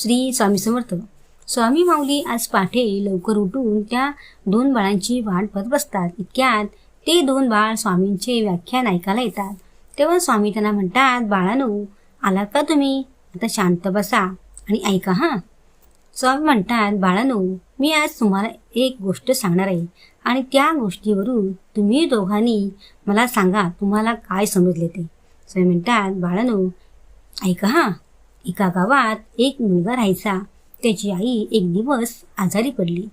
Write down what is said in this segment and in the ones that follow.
श्री स्वामी समर्थ. स्वामी माऊली आज पाठे लवकर उठून त्या दोन बाळांची वाट बघत बसतात. इतक्यात ते दोन बाळ स्वामींचे व्याख्यान ऐकायला येतात. तेव्हा स्वामी त्यांना म्हणतात बाळानो आला का तुम्ही? आता शांत बसा आणि ऐका हां. स्वामी म्हणतात बाळानो मी आज तुम्हाला एक गोष्ट सांगणार आहे आणि त्या गोष्टीवरून तुम्ही दोघांनी मला सांगा तुम्हाला काय समजले ते. स्वामी म्हणतात बाळानो ऐका हां. एका गावात एक मुलगा राहायचा. त्याची आई एक दिवस आजारी पडली.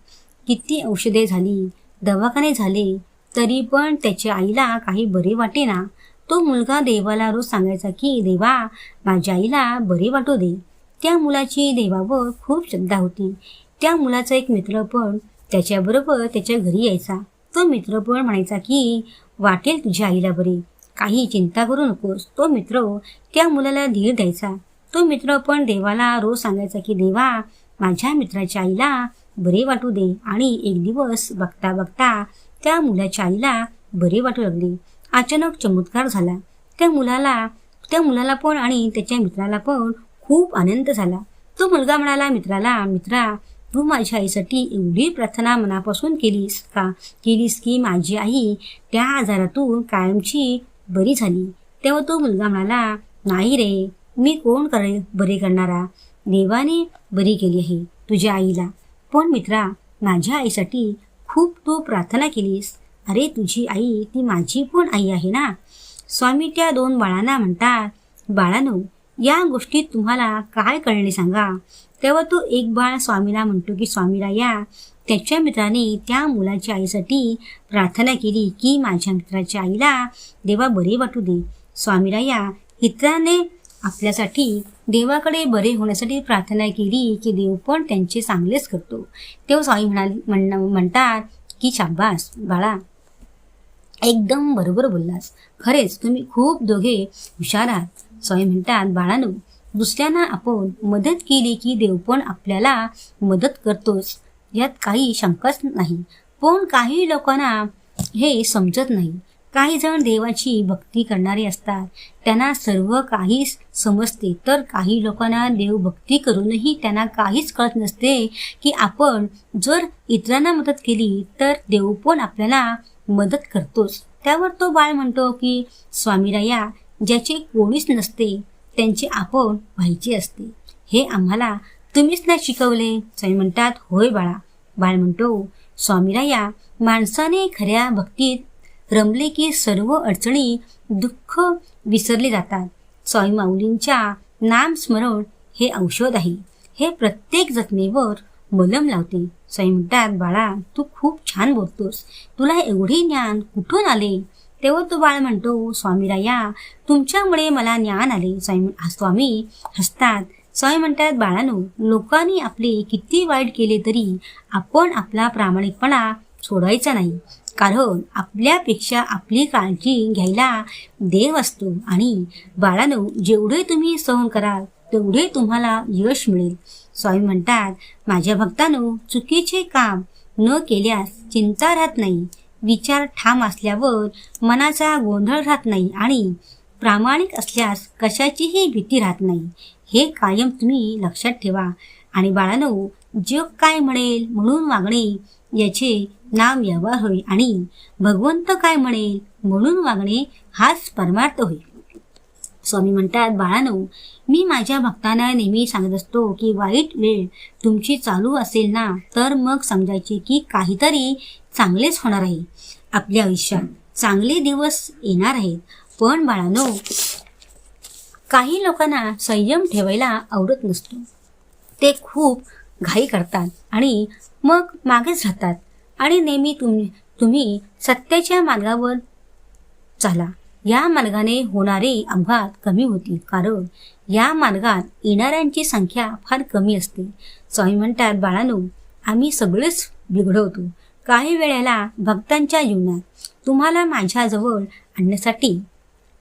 किती औषधे झाली दवाखाने झाले तरी पण त्याच्या आईला काही बरे वाटेना तो मुलगा देवाला रोज सांगायचा की देवा माझ्या आईला बरे वाटू दे. त्या मुलाची देवावर खूप श्रद्धा होती. त्या मुलाचा एक मित्र पण त्याच्याबरोबर त्याच्या घरी यायचा. तो मित्र पण म्हणायचा की वाटेल तुझ्या आईला बरे. काही चिंता करू नकोस. तो मित्र त्या मुलाला धीर द्यायचा. तो मित्र पण देवाला रोज सांगायचा की देवा माझ्या मित्राच्या आईला बरे वाटू दे आणि एक दिवस बघता बघता त्या मुलाच्या आईला बरे वाटू लागले. अचानक चमत्कार झाला. त्या मुलाला त्या मुलाला पण आणि त्याच्या मित्राला पण खूप आनंद झाला. तो मुलगा म्हणाला मित्राला मित्रा तू माझ्या आईसाठी एवढी प्रार्थना मनापासून केलीस का? केलीस की माझी आई त्या आजारातून कायमची बरी झाली. तेव्हा तो मुलगा म्हणाला नाही रे मी कोण करे बरे करणारा? देवाने बरी केली आहे तुझ्या आईला. पण मित्रा माझ्या आईसाठी खूप तू प्रार्थना केलीस. अरे तुझी आई ती माझी पण आई आहे ना? स्वामी त्या दोन बाळांना म्हणतात बाळानो या गोष्टीत तुम्हाला काय कळणे सांगा? तेव्हा तो एक बाळ स्वामीला म्हणतो की स्वामीला या त्याच्या मित्राने त्या मुलाच्या आईसाठी प्रार्थना केली की माझ्या मित्राच्या आईला देवा बरे वाटू दे. स्वामीला या इतराने आपल्यासाठी देवाकडे बरे होण्यासाठी प्रार्थना केली की देव पण त्यांचे चांगलेच करतो. तेव्हा स्वामी म्हणाले म्हण म्हणतात की शाबास बाळा एकदम बरोबर बोललास. खरेच तुम्ही खूप दोघे हुशार आहात. स्वामी म्हणतात बाळानो दुसऱ्यांना आपण मदत केली की देव पण आपल्याला मदत करतोच. यात काही शंकाच नाही. पण काही लोकांना हे समजत नाही. काही जण देवाची भक्ती करणारे असतात. त्यांना सर्व काही समजते. तर काही लोकांना देवभक्ती करूनही त्यांना काहीच कळत नसते की आपण जर इतरांना मदत केली तर देव पण आपल्याला मदत करतोच. त्यावर तो बाळ म्हणतो की स्वामीराया ज्याचे कोणीच नसते त्यांचे आपण व्हायचे असते. हे आम्हाला तुम्हीच नाही शिकवले. स्वामी म्हणतात होय बाळा. बाळ म्हणतो स्वामीराया माणसाने खऱ्या भक्तीत रमले की सर्व अडचणी दुःख विसरले जातात. स्वामी माऊलींच्या नामस्मरण हे औषध आहे. हे प्रत्येक जखमेवर मलम लावते. स्वामी म्हणतात बाळा तू खूप छान बोलतोस. तुला एवढे ज्ञान कुठून आले? तेव्हा तो बाळ म्हणतो स्वामीराया तुमच्यामुळे मला ज्ञान आले. स्वामी स्वामी हसतात. स्वामी म्हणतात बाळानो लोकांनी आपले किती वाईट केले तरी आपण आपला प्रामाणिकपणा सोडायचा नाही. कारण आपल्यापेक्षा आपली काळजी घ्यायला देव असतो आणि बाळानो जेवढे तुम्ही सहन कराल तेवढे तुम्हाला यश मिळेल. स्वामी म्हणतात माझ्या भक्तानो चुकीचे काम न केल्यास चिंता राहत नाही. विचार ठाम असल्यावर मनाचा गोंधळ राहत नाही आणि प्रामाणिक असल्यास कशाचीही भीती राहत नाही. हे कायम तुम्ही लक्षात ठेवा. आणि बाळानो जग काय म्हणेल म्हणून वागणे याचे नाम व्यवहार होईल आणि भगवंत काय म्हणेल म्हणून वागणे हाच परमार्थ होईल स्वामी म्हणतात बाळानो मी माझ्या भक्तांना नेहमी सांगत असतो की वाईट वेळ तुमची चालू असेल ना तर मग समजायचे की काहीतरी चांगलेच होणार आहे. आपल्या आयुष्यात चांगले दिवस येणार आहेत. पण बाळानो काही लोकांना संयम ठेवायला आवडत नसतो. ते खूप घाई करतात आणि मग मागेच राहतात. आणि नेहमी तुम तुम्ही सत्याच्या मार्गावर चाला. या मार्गाने होणारे अपघात कमी होतील कारण या मार्गात येणाऱ्यांची संख्या फार कमी असते. स्वामी म्हणतात बाळानो आम्ही सगळेच बिघडवतो काही वेळेला भक्तांच्या जीवनात तुम्हाला माझ्याजवळ आणण्यासाठी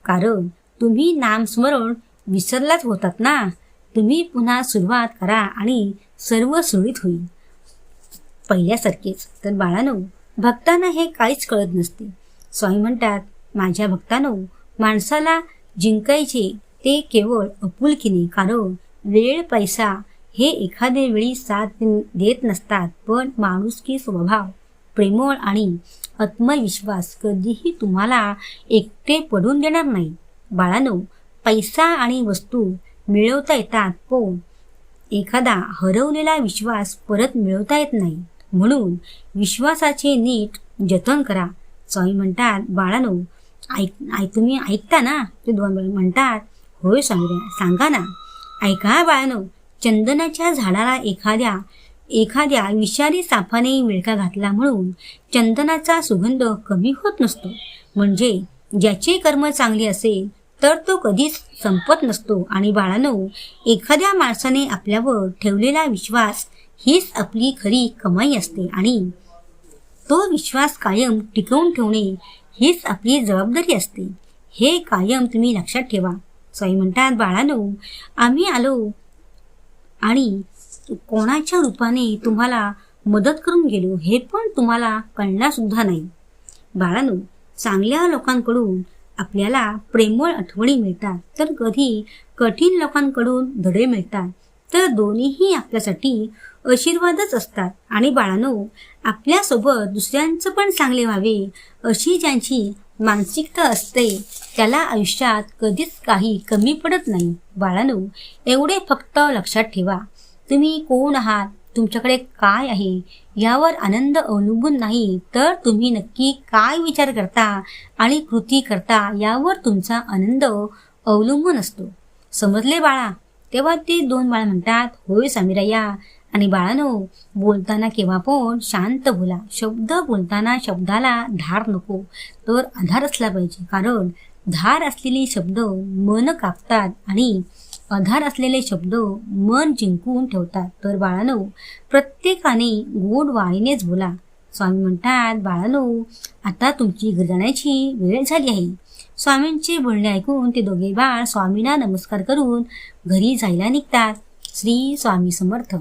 कारण तुम्ही नामस्मरण विसरलाच होतात ना? तुम्ही पुन्हा सुरुवात करा आणि सर्व सुरळीत होईल. पहिल्यासारखेच तर बाळानो भक्तांना हे काहीच कळत नसते. स्वामी म्हणतात माझ्या भक्तानो माणसाला जिंकायचे ते केवळ अपुलकीने कारण वेळ पैसा हे एखाद्या वेळी साथ देत नसतात पण माणुसकी स्वभाव प्रेमळ आणि आत्मविश्वास कधीही तुम्हाला एकटे पडून देणार नाही. बाळानो पैसा आणि वस्तू मिळवता येतात पण एखादा हरवलेला विश्वास परत मिळवता येत नाही. म्हणून विश्वासाचे नीट जतन करा. स्वामी म्हणतात बाळानो ऐक ऐक तुम्ही ऐकता ना? ते दोन म्हणतात होय स्वामी सांगा ना. ऐका बाळानो चंदनाच्या झाडाला एखाद्या एखाद्या विषारी सापाने मिळका घातला म्हणून चंदनाचा सुगंध कमी होत नसतो. म्हणजे ज्याचे कर्म चांगले असेल तर तो कधीच संपत नसतो आणि बाळानो एखाद्या माणसाने आपल्यावर ठेवलेला विश्वास हीच आपली खरी कमाई असते आणि तो विश्वास कायम टिकवून ठेवणे हीच आपली जबाबदारी असते. हे कायम तुम्ही लक्षात ठेवा. स्वामी म्हणतात बाळानो आम्ही आलो आणि कोणाच्या रूपाने तुम्हाला मदत करून गेलो हे पण तुम्हाला कळणार सुद्धा नाही. बाळानो चांगल्या लोकांकडून आपल्याला प्रेमळ आठवणी मिळतात तर कधी कठीण लोकांकडून धडे मिळतात. तर दोन्हीही आपल्यासाठी आशीर्वादच असतात. आणि बाळानो आपल्यासोबत दुसऱ्यांचं पण चांगले व्हावे अशी ज्यांची मानसिकता असते त्याला आयुष्यात कधीच काही कमी पडत नाही. बाळानो एवढे फक्त लक्षात ठेवा. तुम्ही कोण आहात? तुमच्याकडे काय आहे? यावर आनंद अवलंबून नाही तर तुम्ही नक्की काय विचार करता आणि कृती करता यावर तुमचा आनंद अवलंबून असतो. समजले बाळा? तेव्हा ते दोन बाळ म्हणतात होय समीराया. आणि बाळानो बोलताना केव्हा पण शांत बोला. शब्द बोलताना शब्दाला धार नको तर आधार असला पाहिजे. कारण धार असलेले शब्द मन कापतात आणि आधार असलेले शब्द मन जिंकून ठेवतात. तर बाळानो प्रत्येकाने गोड वाणीनेच बोला. स्वामी म्हणतात बाळानो आता तुमची घर जाण्याची वेळ झाली आहे. स्वामींचे बोलणे ऐकून ते दोघे बाळ स्वामींना नमस्कार करून घरी जायला निघतात. श्री स्वामी समर्थ.